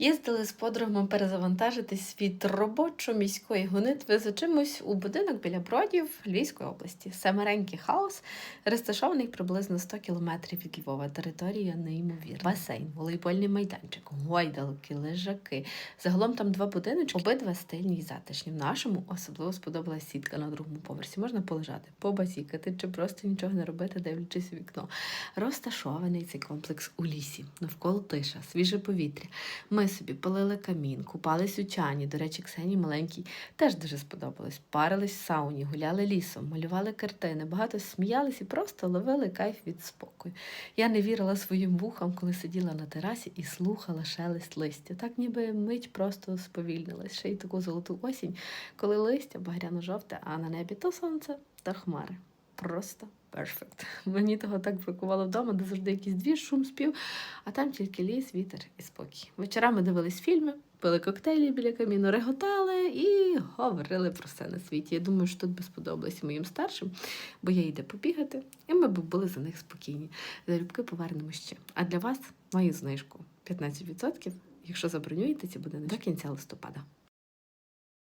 Їздили з подругами перезавантажитись від робочо-міської гонитви за чимось у будинок біля Бродів Львівської області. Семеренький хаус, розташований приблизно 100 кілометрів від Львова. Територія неймовірна. Басейн, волейбольний майданчик, гойдалки, лежаки. Загалом там два будиночки, обидва стильні і затишні. В нашому особливо сподобалась сітка на другому поверсі. Можна полежати, побазікати чи просто нічого не робити, дивлячись у вікно. Розташований цей комплекс у лісі, навколо тиша, свіже повітря. Ми собі палили камін, купались у чані. До речі, Ксенії маленькій теж дуже сподобалось. Парились в сауні, гуляли лісом, малювали картини, багато сміялись і просто ловили кайф від спокою. Я не вірила своїм вухам, коли сиділа на терасі і слухала шелест листя. Так ніби мить просто сповільнилась. Ще й таку золоту осінь, коли листя багряно-жовте, а на небі то сонце, то хмари. Просто перфект. Мені того так бракувало вдома, де завжди якийсь дві, шум спів, а там тільки ліс, вітер і спокій. Вечорами дивились фільми, пили коктейлі біля каміну, реготали і говорили про все на світі. Я думаю, що тут би сподобалось моїм старшим, бо я йде побігати, і ми б були за них спокійні. Залюбки повернемо ще. А для вас маю знижку 15%, якщо забронюєте ці будинки до кінця листопада.